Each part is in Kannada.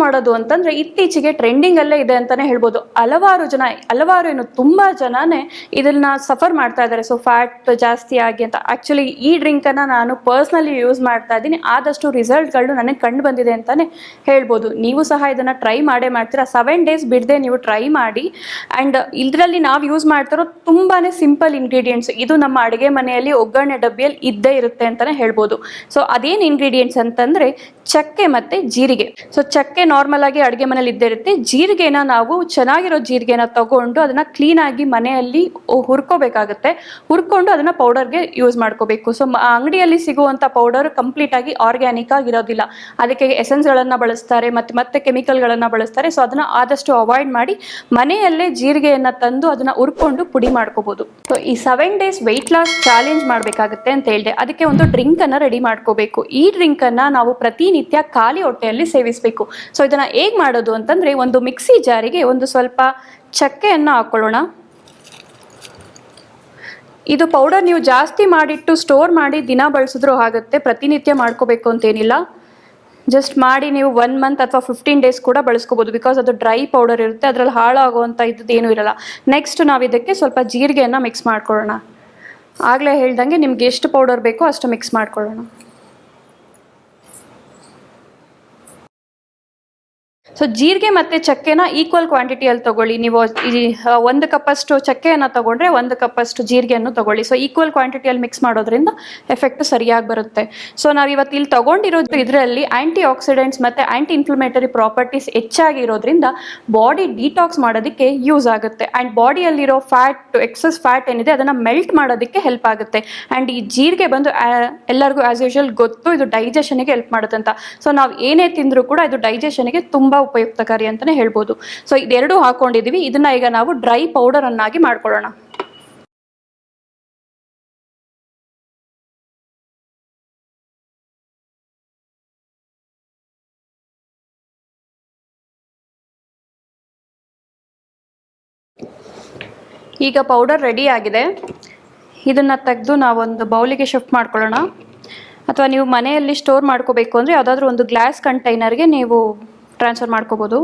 ಮಾಡೋದು ಅಂತಂದ್ರೆ ಇತ್ತೀಚೆಗೆ ಟ್ರೆಂಡಿಂಗ್ ಅಲ್ಲೇ ಇದೆ ಅಂತಾನೆ ಹೇಳ್ಬೋದು. ಹಲವಾರು ಜನ, ಹಲವಾರು ಏನು, ತುಂಬಾ ಜನನೇ ಇದನ್ನ ಸಫರ್ ಮಾಡ್ತಾ ಇದ್ದಾರೆ. ಸೊ ಫ್ಯಾಟ್ ಜಾಸ್ತಿ ಆಗಿ ಅಂತ. ಆಕ್ಚುಲಿ ಈ ಡ್ರಿಂಕ್ ಅನ್ನ ನಾನು ಪರ್ಸ್ನಲಿ ಯೂಸ್ ಮಾಡ್ತಾ ಇದ್ದೀನಿ. ಆದಷ್ಟು ರಿಸಲ್ಟ್ಗಳು ನನಗೆ ಕಂಡು ಬಂದಿದೆ ಅಂತಾನೆ ಹೇಳ್ಬೋದು. ನೀವು ಸಹ ಇದನ್ನ ಟ್ರೈ ಮಾಡೇ ಮಾಡ್ತೀರಾ? ಸೆವೆನ್ ಡೇಸ್ ಬಿಡದೆ ನೀವು ಟ್ರೈ ಮಾಡಿ. ಅಂಡ್ ಇದರಲ್ಲಿ ನಾವು ಯೂಸ್ ಮಾಡ್ತಿರೋ ತುಂಬಾನೇ ಸಿಂಪಲ್ ಇಂಗ್ರೀಡಿಯೆಂಟ್ಸ್ ಇದು ನಮ್ಮ ಅಡುಗೆ ಮನೆಯಲ್ಲಿ ಒಗ್ಗರಣೆ ಡಬ್ಬಿಯಲ್ಲಿ ಇದ್ದೇ ಇರುತ್ತೆ ಅಂತಾನೆ ಹೇಳ್ಬೋದು. ಸೊ ಅದೇನು ಇಂಗ್ರೀಡಿಯೆಂಟ್ಸ್ ಅಂತಂದ್ರೆ ಚಕ್ಕೆ ಮತ್ತೆ ಜೀರಿಗೆ. ಸೊ ಚಕ್ಕೆ ನಾರ್ಮಲ್ ಆಗಿ ಅಡುಗೆ ಮನೇಲಿ ಇದ್ದೇ ಇರುತ್ತೆ. ಜೀರಿಗೆನ ನಾವು ಚೆನ್ನಾಗಿರೋ ಜೀರಿಗೆನ ತಗೊಂಡು ಅದನ್ನ ಕ್ಲೀನ್ ಆಗಿ ಮನೆಯಲ್ಲಿ ಹುರ್ಕೋಬೇಕಾಗುತ್ತೆ. ಹುರ್ಕೊಂಡು ಅದನ್ನ ಪೌಡರ್ಗೆ ಯೂಸ್ ಮಾಡ್ಕೋಬೇಕು. ಸೊ ಅಂಗಡಿಯಲ್ಲಿ ಸಿಗುವಂತ ಪೌಡರ್ ಕಂಪ್ಲೀಟ್ ಆಗಿ ಆರ್ಗ್ಯಾನಿಕ್ ಆಗಿರೋದಿಲ್ಲ. ಅದಕ್ಕೆ ಎಸೆನ್ಸ್ಗಳನ್ನ ಬಳಸ್ತಾರೆ ಮತ್ತೆ ಮತ್ತೆ ಕೆಮಿಕಲ್ಗಳನ್ನ ಬಳಸ್ತಾರೆ. ಸೊ ಅದನ್ನ ಆದಷ್ಟು ಅವಾಯ್ಡ್ ಮಾಡಿ ಮನೆಯಲ್ಲೇ ಜೀರಿಗೆಯನ್ನ ತಂದು ಅದನ್ನ ಹುರ್ಕೊಂಡು ಪುಡಿ ಮಾಡ್ಕೋಬಹುದು ಸೊ ಈ seven days weight loss challenge ಮಾಡಬೇಕಾಗುತ್ತೆ ಅಂತ ಹೇಳಿದೆ. ಅದಕ್ಕೆ ಒಂದು ಡ್ರಿಂಕ್ ಅನ್ನ ರೆಡಿ ಮಾಡ್ಕೋಬೇಕು. ಈ ಡ್ರಿಂಕ್ ಅನ್ನ ನಾವು ಪ್ರತಿನಿತ್ಯ ಖಾಲಿ ಹೊಟ್ಟೆಯಲ್ಲಿ ಸೇವಿಸಬೇಕು. ಸೊ ಇದನ್ನು ಹೇಗೆ ಮಾಡೋದು ಅಂತಂದರೆ ಒಂದು ಮಿಕ್ಸಿ ಜಾರಿಗೆ ಒಂದು ಸ್ವಲ್ಪ ಚಕ್ಕೆಯನ್ನು ಹಾಕ್ಕೊಳ್ಳೋಣ ಇದು ಪೌಡರ್ ನೀವು ಜಾಸ್ತಿ ಮಾಡಿಟ್ಟು ಸ್ಟೋರ್ ಮಾಡಿ ದಿನ ಬಳಸಿದ್ರು ಆಗುತ್ತೆ, ಪ್ರತಿನಿತ್ಯ ಮಾಡ್ಕೋಬೇಕು ಅಂತೇನಿಲ್ಲ. ಜಸ್ಟ್ ಮಾಡಿ ನೀವು ಒನ್ ಮಂತ್ ಅಥವಾ ಫಿಫ್ಟೀನ್ ಡೇಸ್ ಕೂಡ ಬಳಸ್ಕೋಬೋದು, ಬಿಕಾಸ್ ಅದು ಡ್ರೈ ಪೌಡರ್ ಇರುತ್ತೆ, ಅದರಲ್ಲಿ ಹಾಳಾಗುವಂಥ ಇದ್ದದ್ದು ಏನೂ ಇರಲ್ಲ. ನೆಕ್ಸ್ಟ್ ನಾವು ಇದಕ್ಕೆ ಸ್ವಲ್ಪ ಜೀರಿಗೆಯನ್ನು ಮಿಕ್ಸ್ ಮಾಡ್ಕೊಳ್ಳೋಣ. ಆಗಲೇ ಹೇಳ್ದಂಗೆ ನಿಮ್ಗೆ ಎಷ್ಟು ಪೌಡರ್ ಬೇಕೋ ಅಷ್ಟು ಮಿಕ್ಸ್ ಮಾಡ್ಕೊಳ್ಳೋಣ. ಸೊ ಜೀರಿಗೆ ಮತ್ತೆ ಚಕ್ಕೆನ ಈಕ್ವಲ್ ಕ್ವಾಂಟಿಟಿಯಲ್ಲಿ ತಗೊಳ್ಳಿ. ನೀವು ಈ ಒಂದು ಕಪ್ಪಷ್ಟು ಚಕ್ಕೆಯನ್ನು ತಗೊಂಡ್ರೆ ಒಂದು ಕಪ್ಪಷ್ಟು ಜೀರಿಗೆಯನ್ನು ತಗೊಳ್ಳಿ. ಸೊ ಈಕ್ವಲ್ ಕ್ವಾಂಟಿಟಿಯಲ್ಲಿ ಮಿಕ್ಸ್ ಮಾಡೋದ್ರಿಂದ ಎಫೆಕ್ಟ್ ಸರಿಯಾಗಿ ಬರುತ್ತೆ. ಸೊ ನಾವು ಇವತ್ತು ಇಲ್ಲಿ ತಗೊಂಡಿರೋದು ಇದರಲ್ಲಿ ಆಂಟಿ ಆಕ್ಸಿಡೆಂಟ್ಸ್ ಮತ್ತೆ ಆಂಟಿ ಇನ್ಫ್ಲಮೇಟರಿ ಪ್ರಾಪರ್ಟೀಸ್ ಹೆಚ್ಚಾಗಿರೋದ್ರಿಂದ ಬಾಡಿ ಡಿಟಾಕ್ಸ್ ಮಾಡೋದಕ್ಕೆ ಯೂಸ್ ಆಗುತ್ತೆ. ಆ್ಯಂಡ್ ಬಾಡಿಯಲ್ಲಿರೋ ಫ್ಯಾಟ್ ಎಕ್ಸಸ್ ಫ್ಯಾಟ್ ಏನಿದೆ, ಅದನ್ನು ಮೆಲ್ಟ್ ಮಾಡೋದಕ್ಕೆ ಹೆಲ್ಪ್ ಆಗುತ್ತೆ. ಆ್ಯಂಡ್ ಈ ಜೀರಿಗೆ ಬಂದು ಎಲ್ಲರಿಗೂ ಆಸ್ ಯೂಶುವಲ್ ಗೊತ್ತು, ಇದು ಡೈಜೆಷನ್ಗೆ ಹೆಲ್ಪ್ ಮಾಡುತ್ತೆ ಅಂತ ಸೊ ನಾವು ಏನೇ ತಿಂದರೂ ಕೂಡ ಇದು ಡೈಜೆಷನ್ಗೆ ತುಂಬ ಉಪಯುಕ್ತಕಾರಿ ಅಂತಲೇ ಹೇಳ್ಬೋದು. ಸೊ ಇದೆರಡು ಹಾಕೊಂಡಿದ್ದೀವಿ. ಇದನ್ನ ಈಗ ನಾವು ಡ್ರೈ ಪೌಡರ್ ಅನ್ನಾಗಿ ಮಾಡ್ಕೊಳ್ಳೋಣ. ಈಗ ಪೌಡರ್ ರೆಡಿ ಆಗಿದೆ. ಇದನ್ನ ತೆಗೆದು ನಾವೊಂದು ಬೌಲಿಗೆ ಶಿಫ್ಟ್ ಮಾಡ್ಕೊಳ್ಳೋಣ. ಅಥವಾ ನೀವು ಮನೆಯಲ್ಲಿ ಸ್ಟೋರ್ ಮಾಡ್ಕೋಬೇಕು ಅಂದರೆ ಯಾವುದಾದ್ರೂ ಒಂದು ಗ್ಲಾಸ್ ಕಂಟೈನರ್ಗೆ ನೀವು ಟ್ರಾನ್ಸ್ಫರ್ ಮಾಡ್ಕೋಬೋದು.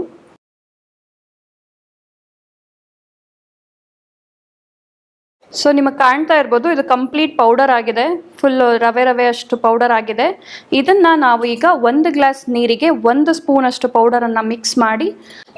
ಸೊ ನಿಮಗೆ ಕಾಣ್ತಾ ಇರ್ಬೋದು, ಇದು ಕಂಪ್ಲೀಟ್ ಪೌಡರ್ ಆಗಿದೆ. ಫುಲ್ ರವೆ ರವೆ ಅಷ್ಟು ಪೌಡರ್ ಆಗಿದೆ. ಇದನ್ನ ನಾವು ಈಗ ಒಂದು ಗ್ಲಾಸ್ ನೀರಿಗೆ ಒಂದು ಸ್ಪೂನ್ ಅಷ್ಟು ಪೌಡರನ್ನು ಮಿಕ್ಸ್ ಮಾಡಿ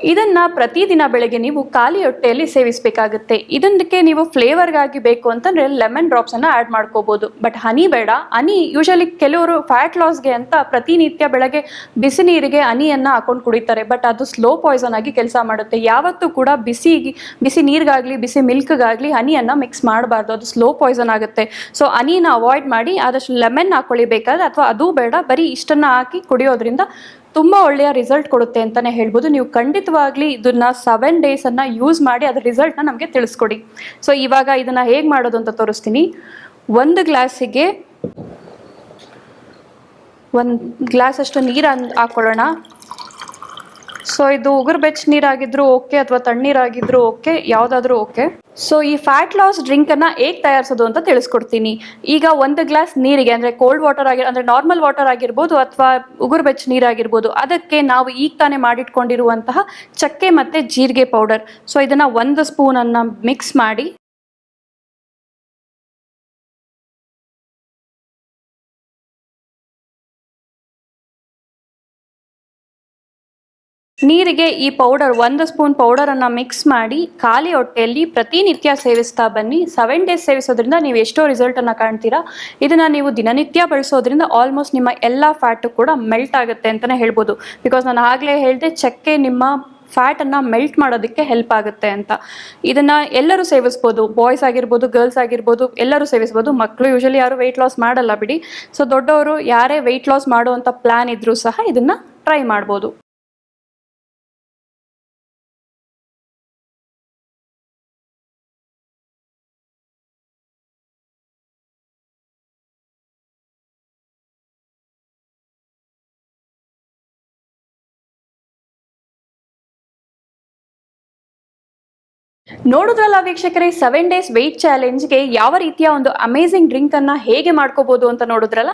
ಇದನ್ನ ಪ್ರತಿದಿನ ಬೆಳಗ್ಗೆ ನೀವು ಖಾಲಿ ಹೊಟ್ಟೆಯಲ್ಲಿ ಸೇವಿಸಬೇಕಾಗುತ್ತೆ. ಇದಕ್ಕೆ ನೀವು ಫ್ಲೇವರ್ಗಾಗಿ ಬೇಕು ಅಂತಂದ್ರೆ ಲೆಮನ್ ಡ್ರಾಪ್ಸ್ ಅನ್ನ ಆಡ್ ಮಾಡ್ಕೋಬಹುದು ಬಟ್ ಹನಿ ಬೇಡ. ಹನಿ ಯೂಶಲಿ ಕೆಲವರು ಫ್ಯಾಟ್ ಲಾಸ್ಗೆ ಅಂತ ಪ್ರತಿನಿತ್ಯ ಬೆಳಗ್ಗೆ ಬಿಸಿ ನೀರಿಗೆ ಹನಿಯನ್ನ ಹಾಕೊಂಡು ಕುಡಿತಾರೆ. ಬಟ್ ಅದು ಸ್ಲೋ ಪಾಯ್ಸನ್ ಆಗಿ ಕೆಲಸ ಮಾಡುತ್ತೆ. ಯಾವತ್ತೂ ಕೂಡ ಬಿಸಿ ಬಿಸಿ ನೀರ್ಗಾಗ್ಲಿ, ಬಿಸಿ ಮಿಲ್ಕ್ಗಾಗಲಿ ಹನಿಯನ್ನ ಮಿಕ್ಸ್ ಮಾಡಬಾರ್ದು. ಅದು ಸ್ಲೋ ಪಾಯ್ಸನ್ ಆಗುತ್ತೆ. ಸೊ ಹನಿನ ಅವಾಯ್ಡ್ ಮಾಡಿ ಆದಷ್ಟು ಲೆಮನ್ ಹಾಕೊಳ್ಳಿ ಬೇಕಾದ್ರೆ, ಅಥವಾ ಅದು ಬೇಡ. ಬರೀ ಇಷ್ಟನ್ನ ಹಾಕಿ ಕುಡಿಯೋದ್ರಿಂದ ತುಂಬ ಒಳ್ಳೆಯ ರಿಸಲ್ಟ್ ಕೊಡುತ್ತೆ ಅಂತಲೇ ಹೇಳ್ಬೋದು. ನೀವು ಖಂಡಿತವಾಗ್ಲಿ ಇದನ್ನ ಸೆವೆನ್ ಡೇಸನ್ನು ಯೂಸ್ ಮಾಡಿ ಅದರ ರಿಸಲ್ಟ್ನ ನಮಗೆ ತಿಳಿಸ್ಕೊಡಿ. ಸೊ ಇವಾಗ ಇದನ್ನು ಹೇಗೆ ಮಾಡೋದು ಅಂತ ತೋರಿಸ್ತೀನಿ. ಒಂದು ಗ್ಲಾಸಿಗೆ ಒಂದು ಗ್ಲಾಸ್ ಅಷ್ಟು ನೀರು ಹಾಕೊಳ್ಳೋಣ. ಸೊ ಇದು ಉಗುರು ಬೆಚ್ಚ ನೀರಾಗಿದ್ರು ಓಕೆ ಅಥವಾ ತಣ್ಣೀರಾಗಿದ್ರು ಓಕೆ ಯಾವುದಾದ್ರೂ ಓಕೆ ಸೊ ಈ ಫ್ಯಾಟ್ ಲಾಸ್ ಡ್ರಿಂಕನ್ನು ಹೇಗೆ ತಯಾರಿಸೋದು ಅಂತ ತಿಳಿಸ್ಕೊಡ್ತೀನಿ. ಈಗ ಒಂದು ಗ್ಲಾಸ್ ನೀರಿಗೆ, ಅಂದರೆ ಕೋಲ್ಡ್ ವಾಟರ್ ಆಗಿ, ಅಂದರೆ ನಾರ್ಮಲ್ ವಾಟರ್ ಆಗಿರ್ಬೋದು ಅಥವಾ ಉಗುರು ಬೆಚ್ಚ ನೀರಾಗಿರ್ಬೋದು, ಅದಕ್ಕೆ ನಾವು ಈಗ ತಾನೇ ಮಾಡಿಟ್ಕೊಂಡಿರುವಂತಹ ಚಕ್ಕೆ ಮತ್ತೆ ಜೀರಿಗೆ ಪೌಡರ್ ಸೊ ಇದನ್ನ ಒಂದು ಸ್ಪೂನನ್ನು ಮಿಕ್ಸ್ ಮಾಡಿ ನೀರಿಗೆ ಈ ಪೌಡರ್ ಒಂದು ಸ್ಪೂನ್ ಪೌಡರ್ ಅನ್ನ ಮಿಕ್ಸ್ ಮಾಡಿ ಖಾಲಿ ಹೊಟ್ಟೆಯಲ್ಲಿ ಪ್ರತಿನಿತ್ಯ ಸೇವಿಸ್ತಾ ಬನ್ನಿ. ಸೆವೆನ್ ಡೇಸ್ ಸೇವಿಸೋದ್ರಿಂದ ನೀವು ಎಷ್ಟೋ ರಿಸಲ್ಟ್ ಅನ್ನ ಕಾಣ್ತೀರಾ. ಇದನ್ನ ನೀವು ದಿನನಿತ್ಯ ಬಳಸೋದ್ರಿಂದ ಆಲ್ಮೋಸ್ಟ್ ನಿಮ್ಮ ಎಲ್ಲ ಫ್ಯಾಟ್ ಕೂಡ ಮೆಲ್ಟ್ ಆಗುತ್ತೆ ಅಂತಾನೆ ಹೇಳ್ಬೋದು. ಬಿಕಾಸ್ ನಾನು ಆಗ್ಲೇ ಹೇಳಿದೆ, ಚಕ್ಕೆ ನಿಮ್ಮ ಫ್ಯಾಟನ್ನು ಮೆಲ್ಟ್ ಮಾಡೋದಕ್ಕೆ ಹೆಲ್ಪ್ ಆಗುತ್ತೆ ಅಂತ. ಇದನ್ನ ಎಲ್ಲರೂ ಸೇವಿಸ್ಬೋದು. ಬಾಯ್ಸ್ ಆಗಿರ್ಬೋದು ಗರ್ಲ್ಸ್ ಆಗಿರ್ಬೋದು, ಎಲ್ಲರೂ ಸೇವಿಸ್ಬೋದು. ಮಕ್ಕಳು ಯೂಶಲಿ ಯಾರು ವೆಯ್ಟ್ ಲಾಸ್ ಮಾಡಲ್ಲ ಬಿಡಿ. ಸೊ ದೊಡ್ಡವರು ಯಾರೇ ವೆಯ್ಟ್ ಲಾಸ್ ಮಾಡುವಂಥ ಪ್ಲಾನ್ ಇದ್ರೂ ಸಹ ಇದನ್ನ ಟ್ರೈ ಮಾಡ್ಬೋದು. ನೋಡಿದ್ರಲ್ಲ ವೀಕ್ಷಕರೇ ಸೆವೆನ್ ಡೇಸ್ ವೆಯ್ಟ್ ಚಾಲೆಂಜ್ಗೆ ಯಾವ ರೀತಿಯ ಒಂದು ಅಮೇಸಿಂಗ್ ಡ್ರಿಂಕ್ ಅನ್ನ ಹೇಗೆ ಮಾಡ್ಕೋಬಹುದು ಅಂತ ನೋಡಿದ್ರಲ್ಲ?